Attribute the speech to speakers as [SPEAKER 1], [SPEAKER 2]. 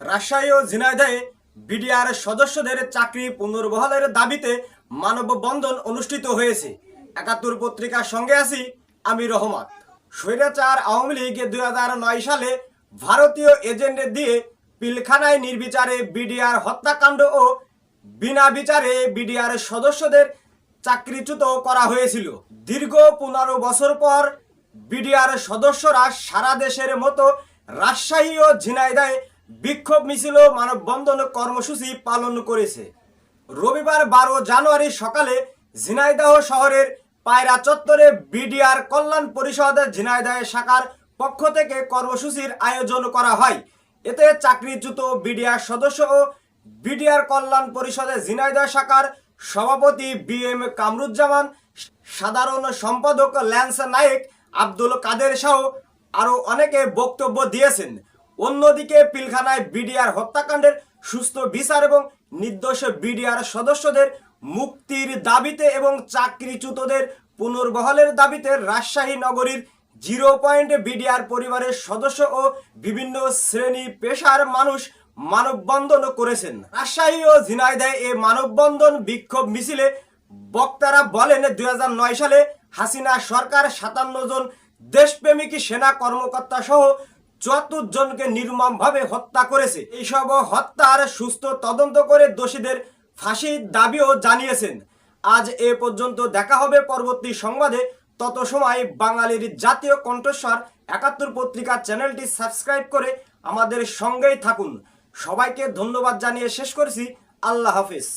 [SPEAKER 1] রাজশাহী ও ঝিনাইদহে BDR সদস্যদের চাকরি পুনর্বহালের দাবিতে মানববন্ধন অনুষ্ঠিত হয়েছে। একাত্তর পত্রিকার সঙ্গে আছি আমি রহমত। স্বৈরাচার আওয়ামী লীগ দুই সালে ভারতীয় এজেন্ট দিয়ে পিলখানায় নির্বিচারে বিডিআর হত্যাকাণ্ড ও বিনা বিচারে বিডিআর সদস্যদের চাকরিচ্যুত করা হয়েছিল। দীর্ঘ পনেরো বছর পর বিডিআর সদস্যরা সারা দেশের মতো রাজশাহী ও ঝিনাইদহে বিক্ষোভ মিছিল ও মানববন্ধন কর্মসূচি পালন করেছে। রবিবার বারো জানুয়ারি সকালে ঝিনাইদহ শহরের পায়রা চত্বরে বিডিআর কল্যাণ পরিষদ ঝিনাইদহ শাখার পক্ষ থেকে কর্মসূচির আয়োজন করা হয়। এতে চাকরিচ্যুত বিডিআর সদস্য ও বিডিআর কল্যাণ পরিষদের ঝিনাইদহ শাখার সভাপতি বি এম কামরুজ্জামান, সাধারণ সম্পাদক ল্যান্স নায়েক, আব্দুল কাদের শাহ আরও অনেকে বক্তব্য দিয়েছেন। অন্যদিকে পিলখানায় বিডিআর হত্যাকাণ্ডের সুস্থ বিচার এবং নির্দোষ বিডিআর সদস্যদের মুক্তির দাবিতে এবং চাকরিচ্যুতদের পুনর্বহলের দাবিতে রাজশাহী নগরীর জিরো পয়েন্ট বিডিআর পরিবারের সদস্য ও বিভিন্ন শ্রেণি পেশার মানুষ মানববন্ধন করেছেন। রাজশাহী ও ঝিনাইদহে এই মানববন্ধন বিক্ষোভ মিছিলে বক্তারা বলেন, দুই হাজার নয় সালে হাসিনা সরকার সাতান্ন জন দেশপ্রেমিক সেনা কর্মকর্তা সহ জনকে নির্মমভাবে হত্যা করেছে এইসব হত্যার সুস্থ তদন্ত করে দোষীদের ফাঁসির দাবিও জানিয়েছেন। আজ এ পর্যন্ত দেখা হবে পরবর্তী সংবাদে। তত সময় বাঙালির জাতীয় কণ্ঠস্বর একাত্তর পত্রিকা চ্যানেলটি সাবস্ক্রাইব করে আমাদের সঙ্গেই থাকুন। সবাইকে ধন্যবাদ জানিয়ে শেষ করেছি। আল্লাহ হাফিজ।